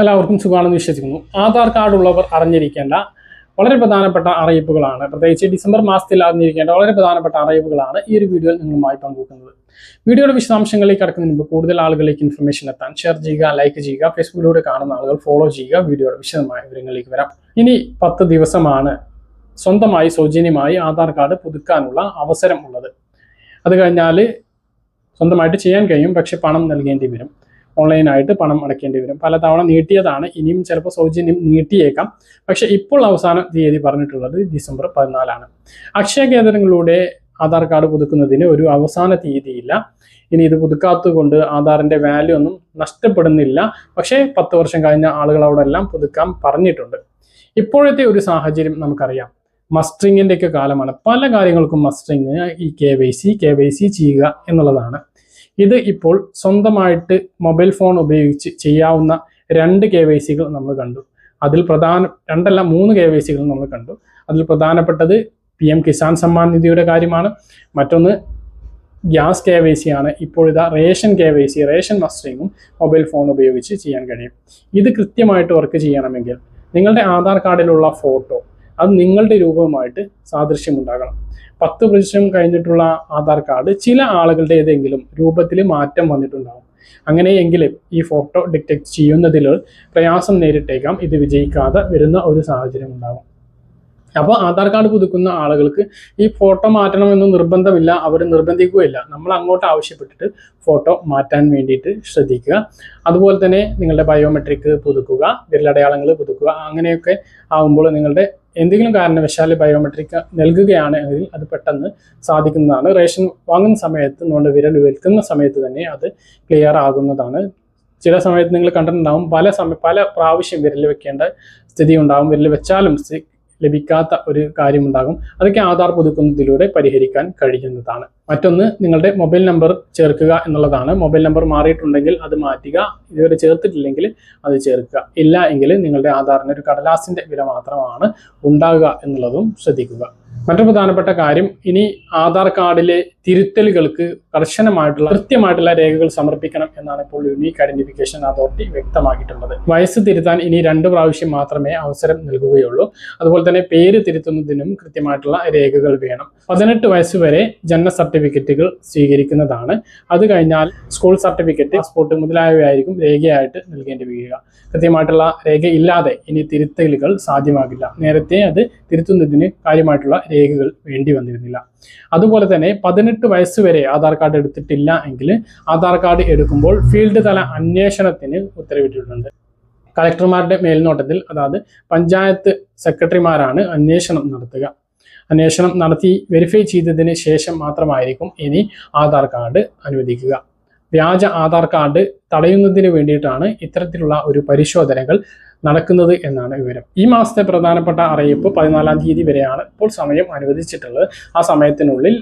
എല്ലാവർക്കും സുഖമാണെന്ന് വിശ്വസിക്കുന്നു. ആധാർ കാർഡ് ഉള്ളവർ അറിഞ്ഞിരിക്കേണ്ട വളരെ പ്രധാനപ്പെട്ട അറിയിപ്പുകളാണ്. പ്രത്യേകിച്ച് ഡിസംബർ മാസത്തിൽ അറിഞ്ഞിരിക്കേണ്ട വളരെ പ്രധാനപ്പെട്ട അറിയിപ്പുകളാണ് ഈ ഒരു വീഡിയോയിൽ നിങ്ങളുമായി പങ്കുവെക്കുന്നത്. വീഡിയോയുടെ വിശദാംശങ്ങളിലേക്ക് കടക്കുന്നതിന് മുമ്പ് കൂടുതൽ ആളുകളിലേക്ക് ഇൻഫർമേഷൻ എത്താൻ ഷെയർ ചെയ്യുക ലൈക്ക് ചെയ്യുക ഫേസ്ബുക്കിലൂടെ കാണുന്ന ആളുകൾ ഫോളോ ചെയ്യുക വീഡിയോയുടെ വിശദമായ വിവരങ്ങളിലേക്ക് വരാം. ഇനി പത്ത് ദിവസമാണ് സ്വന്തമായി സൗജന്യമായി ആധാർ കാർഡ് പുതുക്കാനുള്ള അവസരം ഉള്ളത്. അത് കഴിഞ്ഞാൽ സ്വന്തമായിട്ട് ചെയ്യാൻ കഴിയും പക്ഷെ പണം നൽകേണ്ടി വരും. ഓൺലൈനായിട്ട് പണം അടയ്ക്കേണ്ടി വരും. പലതവണ നീട്ടിയതാണ്. ഇനിയും ചിലപ്പോൾ സൗജന്യം നീട്ടിയേക്കാം. പക്ഷെ ഇപ്പോൾ അവസാന തീയതി പറഞ്ഞിട്ടുള്ളത് ഡിസംബർ പതിനാലാണ്. അക്ഷയ കേന്ദ്രങ്ങളിലൂടെ ആധാർ കാർഡ് പുതുക്കുന്നതിന് ഒരു അവസാന തീയതിയില്ല. ഇനി ഇത് പുതുക്കാത്തത് കൊണ്ട് ആധാറിന്റെ വാല്യൂ ഒന്നും നഷ്ടപ്പെടുന്നില്ല. പക്ഷേ പത്ത് വർഷം കഴിഞ്ഞ ആളുകളോടെല്ലാം പുതുക്കാൻ പറഞ്ഞിട്ടുണ്ട്. ഇപ്പോഴത്തെ ഒരു സാഹചര്യം നമുക്കറിയാം. മസ്റ്ററിങ്ങിന്റെ ഒക്കെ കാലമാണ്. പല കാര്യങ്ങൾക്കും മസ്റ്ററിങ് ഈ K Y C K Y C ചെയ്യുക എന്നുള്ളതാണ്. ഇത് ഇപ്പോൾ സ്വന്തമായിട്ട് മൊബൈൽ ഫോൺ ഉപയോഗിച്ച് ചെയ്യാവുന്ന രണ്ട് കെ വൈ സികൾ നമ്മൾ കണ്ടു. അതിൽ പ്രധാന രണ്ടല്ല മൂന്ന് കെ വൈ സികൾ നമ്മൾ കണ്ടു. അതിൽ പ്രധാനപ്പെട്ടത് പി എം കിസാൻ സമ്മാൻ നിധിയുടെ കാര്യമാണ്. മറ്റൊന്ന് ഗ്യാസ് കെ വൈ സി ആണ് ഇപ്പോഴിതാ ration K Y C ration മസ്റ്ററിങ്ങും mobile phone ഉപയോഗിച്ച് ചെയ്യാൻ കഴിയും. ഇത് കൃത്യമായിട്ട് വർക്ക് ചെയ്യണമെങ്കിൽ നിങ്ങളുടെ ആധാർ കാർഡിലുള്ള ഫോട്ടോ അത് നിങ്ങളുടെ രൂപവുമായിട്ട് സാദൃശ്യമുണ്ടാകണം. പത്ത് വർഷം കഴിഞ്ഞിട്ടുള്ള ആധാർ കാർഡ് ചില ആളുകളുടെ ഏതെങ്കിലും രൂപത്തിൽ മാറ്റം വന്നിട്ടുണ്ടാകും അങ്ങനെയെങ്കിൽ ഈ ഫോട്ടോ ഡിറ്റക്ട് ചെയ്യുന്നതിൽ പ്രയാസം നേരിട്ടേക്കാം. ഇത് വിജയിക്കാതെ വരുന്ന ഒരു സാഹചര്യം ഉണ്ടാകും അപ്പോൾ ആധാർ കാർഡ് പുതുക്കുന്ന ആളുകൾക്ക് ഈ ഫോട്ടോ മാറ്റണമെന്ന് നിർബന്ധമില്ല. അവർ നിർബന്ധിക്കുകയില്ല. നമ്മൾ അങ്ങോട്ട് ആവശ്യപ്പെട്ടിട്ട് ഫോട്ടോ മാറ്റാൻ വേണ്ടിയിട്ട് ശ്രദ്ധിക്കുക. അതുപോലെ തന്നെ നിങ്ങളുടെ ബയോമെട്രിക് പുതുക്കുക വിരലടയാളങ്ങൾ പുതുക്കുക അങ്ങനെയൊക്കെ ആകുമ്പോൾ നിങ്ങളുടെ എന്തെങ്കിലും കാരണവശാൽ ബയോമെട്രിക് നൽകുകയാണ് എങ്കിൽ അത് പെട്ടെന്ന് സാധിക്കുന്നതാണ്. റേഷൻ വാങ്ങുന്ന സമയത്ത് നമ്മുടെ വിരൽ വിൽക്കുന്ന സമയത്ത് തന്നെ അത് ക്ലിയർ ആകുന്നതാണ്. ചില സമയത്ത് നിങ്ങൾ കണ്ടിട്ടുണ്ടാവും പല സമയ പല പ്രാവശ്യം വിരൽ വെക്കേണ്ട സ്ഥിതി ഉണ്ടാകും വിരൽ വെച്ചാലും ലഭിക്കാത്ത ഒരു കാര്യമുണ്ടാകും. അതൊക്കെ ആധാർ പുതുക്കുന്നതിലൂടെ പരിഹരിക്കാൻ കഴിയുന്നതാണ്. മറ്റൊന്ന് നിങ്ങളുടെ മൊബൈൽ നമ്പർ ചേർക്കുക എന്നുള്ളതാണ്. മൊബൈൽ നമ്പർ മാറിയിട്ടുണ്ടെങ്കിൽ അത് മാറ്റുക ഇതുവരെ ചേർത്തിട്ടില്ലെങ്കിൽ അത് ചേർക്കുക. ഇല്ല എങ്കിൽ നിങ്ങളുടെ ആധാറിന് ഒരു കടലാസിന്റെ വില മാത്രമാണ് ഉണ്ടാകുക എന്നുള്ളതും ശ്രദ്ധിക്കുക. മറ്റൊരു പ്രധാനപ്പെട്ട കാര്യം ഇനി ആധാർ കാർഡിലെ തിരുത്തലുകൾക്ക് കർശനമായിട്ടുള്ള കൃത്യമായിട്ടുള്ള രേഖകൾ സമർപ്പിക്കണം എന്നാണ് ഇപ്പോൾ യുണീക്ക് ഐഡന്റിഫിക്കേഷൻ അതോറിറ്റി വ്യക്തമാക്കിയിട്ടുള്ളത്. വയസ്സ് തിരുത്താൻ ഇനി രണ്ട് പ്രാവശ്യം മാത്രമേ അവസരം നൽകുകയുള്ളൂ. അതുപോലെ തന്നെ പേര് തിരുത്തുന്നതിനും കൃത്യമായിട്ടുള്ള രേഖകൾ വേണം. പതിനെട്ട് വയസ്സ് വരെ ജനന സർട്ടിഫിക്കറ്റുകൾ സ്വീകരിക്കുന്നതാണ്. അത് കഴിഞ്ഞാൽ സ്കൂൾ സർട്ടിഫിക്കറ്റ് പാസ്പോർട്ട് മുതലായവയായിരിക്കും രേഖയായിട്ട് നൽകേണ്ടി വരിക കൃത്യമായിട്ടുള്ള രേഖ ഇല്ലാതെ ഇനി തിരുത്തലുകൾ സാധ്യമാകില്ല. നേരത്തെ അത് തിരുത്തുന്നതിന് കാര്യമായിട്ടുള്ള രേഖകൾ വേണ്ടി വന്നിരുന്നില്ല. അതുപോലെ തന്നെ പതിനെട്ട് വയസ്സ് വരെ ആധാർ കാർഡ് എടുത്തിട്ടില്ല എങ്കിൽ ആധാർ കാർഡ് എടുക്കുമ്പോൾ ഫീൽഡ് തല അന്വേഷണത്തിന് ഉത്തരവിട്ടിട്ടുണ്ട്. കളക്ടർമാരുടെ മേൽനോട്ടത്തിൽ അതായത് പഞ്ചായത്ത് സെക്രട്ടറിമാരാണ് അന്വേഷണം നടത്തുക. അന്വേഷണം നടത്തി വെരിഫൈ ചെയ്തതിന് ശേഷം മാത്രമായിരിക്കും ഇനി ആധാർ കാർഡ് അനുവദിക്കുക. വ്യാജ ആധാർ കാർഡ് തടയുന്നതിന് വേണ്ടിയിട്ടാണ് ഇത്തരത്തിലുള്ള ഒരു പരിശോധനകൾ നടക്കുന്നത് എന്നാണ് വിവരം. ഈ മാസത്തെ പ്രധാനപ്പെട്ട അറിയിപ്പ് പതിനാലാം തീയതി വരെയാണ് ഇപ്പോൾ സമയം അനുവദിച്ചിട്ടുള്ളത്. ആ സമയത്തിനുള്ളിൽ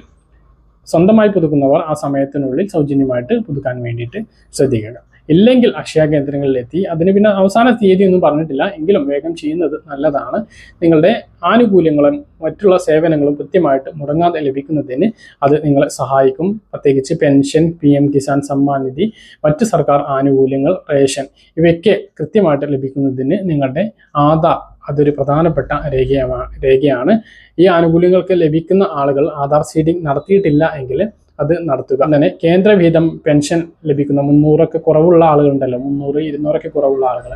സ്വന്തമായി പുതുക്കുന്നവർ ആ സമയത്തിനുള്ളിൽ സൗജന്യമായിട്ട് പുതുക്കാൻ വേണ്ടിയിട്ട് ശ്രദ്ധിക്കുക. ഇല്ലെങ്കിൽ അക്ഷയ കേന്ദ്രങ്ങളിലെത്തി. അതിന് പിന്നെ അവസാന തീയതി ഒന്നും പറഞ്ഞിട്ടില്ല. എങ്കിലും വേഗം ചെയ്യുന്നത് നല്ലതാണ്. നിങ്ങളുടെ ആനുകൂല്യങ്ങളും മറ്റുള്ള സേവനങ്ങളും കൃത്യമായിട്ട് മുടങ്ങാതെ ലഭിക്കുന്നതിന് അത് നിങ്ങളെ സഹായിക്കും. പ്രത്യേകിച്ച് pension P M Kisan Samman Nidhi മറ്റ് സർക്കാർ ആനുകൂല്യങ്ങൾ റേഷൻ ഇവയൊക്കെ കൃത്യമായിട്ട് ലഭിക്കുന്നതിന് നിങ്ങളുടെ ആധാർ അതൊരു പ്രധാനപ്പെട്ട രേഖയാണ് രേഖയാണ്. ഈ ആനുകൂല്യങ്ങൾക്ക് ലഭിക്കുന്ന ആളുകൾ ആധാർ സീഡിംഗ് നടത്തിയിട്ടില്ല എങ്കിൽ അത് നടത്തുക. അങ്ങനെ കേന്ദ്രവിഹിതം പെൻഷൻ ലഭിക്കുന്ന മുന്നൂറൊക്കെ കുറവുള്ള ആളുകളുണ്ടല്ലോ. മുന്നൂറ് ഇരുന്നൂറൊക്കെ കുറവുള്ള ആളുകൾ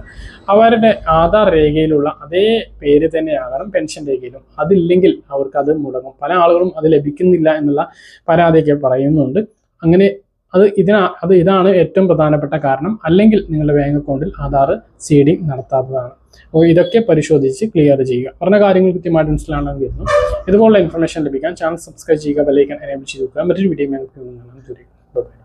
അവരുടെ ആധാർ രേഖയിലുള്ള അതേ പേര് തന്നെയാകണം പെൻഷൻ രേഖയിലും. അതില്ലെങ്കിൽ അവർക്ക് അത് മുടങ്ങും. പല ആളുകളും അത് ലഭിക്കുന്നില്ല എന്നുള്ള പരാതിയൊക്കെ പറയുന്നുണ്ട്. അങ്ങനെ അത് ഇതിനാ അത് ഇതാണ് ഏറ്റവും പ്രധാനപ്പെട്ട കാരണം. അല്ലെങ്കിൽ നിങ്ങളുടെ ബാങ്ക് അക്കൗണ്ടിൽ ആധാർ സീഡിംഗ് നടത്താത്തതാണ്. അപ്പോൾ ഇതൊക്കെ പരിശോധിച്ച് ക്ലിയർ ചെയ്യുക. പറഞ്ഞ കാര്യങ്ങൾ കൃത്യമായിട്ട് മനസ്സിലാണെന്ന് കരുതുന്നു. ഇതുപോലുള്ള ഇൻഫർമേഷൻ ലഭിക്കാൻ ചാനൽ സബ്സ്ക്രൈബ് ചെയ്യുക ബെല്ലൈക്കൻ എനേബിൾ ചെയ്ത് വെക്കുക. മറ്റൊരു വീഡിയോ ഞാൻ കാണാൻ